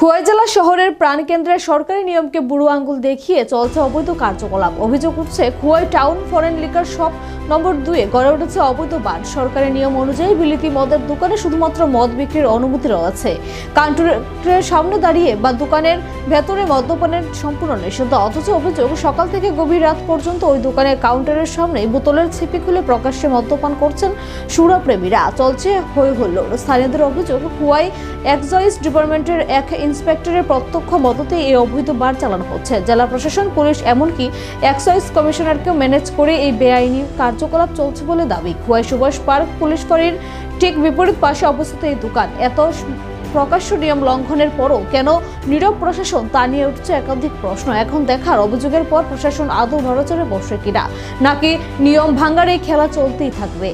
খোয়াই জেলা শহরের প্রাণকেন্দ্রে সরকারি নিয়মকে বুড়ো আঙ্গুল দেখিয়ে চলছে অবৈধ কার্যকলাপ। অভিযোগ উঠছে Khowai town foreign liquor shop number দুয়ে গড়ে উঠেছে অবৈধ বার সরকারি নিয়ম অনুযায়ী বিলিতি মদের দোকানে শুধুমাত্র মদ বিক্রির অনুমতি রয়েছে। কাউন্টারের সামনে দাঁড়িয়ে বা দোকানের ভেতরে মদ্যপানের সম্পূর্ণ নিষিদ্ধ। অথচ অভিযোগ, সকাল থেকে গভীর রাত পর্যন্ত ওই দোকানের কাউন্টারের সামনে বোতলের ছিপি খুলে প্রকাশ্যে মদ্যপান করছেন সুরাপ্রেমীরা। চলছে হই হল্লোড় স্থানীয়দের অভিযোগ হুয়াই এক্সাইজ ডিপার্টমেন্টের এক ইন্সপেক্টরের প্রত্যক্ষ মদতে এই অবৈধ বার চালানো হচ্ছে। জেলা প্রশাসন, পুলিশ, এমনকি এক্সাইজ কমিশনারকেও ম্যানেজ করে এই বেআইনি কার্যকলাপ চলছে বলে দাবি। খুয়াই সুভাষ পার্ক, পুলিশ ফাঁড়ির ঠিক বিপরীত পাশে অবস্থিত এই দোকান। এত প্রকাশ্য নিয়ম লঙ্ঘনের পরও কেন নীরব প্রশাসন তা নিয়ে উঠছে একাধিক প্রশ্ন। এখন দেখার অভিযোগের পর প্রশাসন আদৌ নড়াচড়ে বসে কিনা? নাকি নিয়ম ভাঙার এই খেলা চলতেই থাকবে?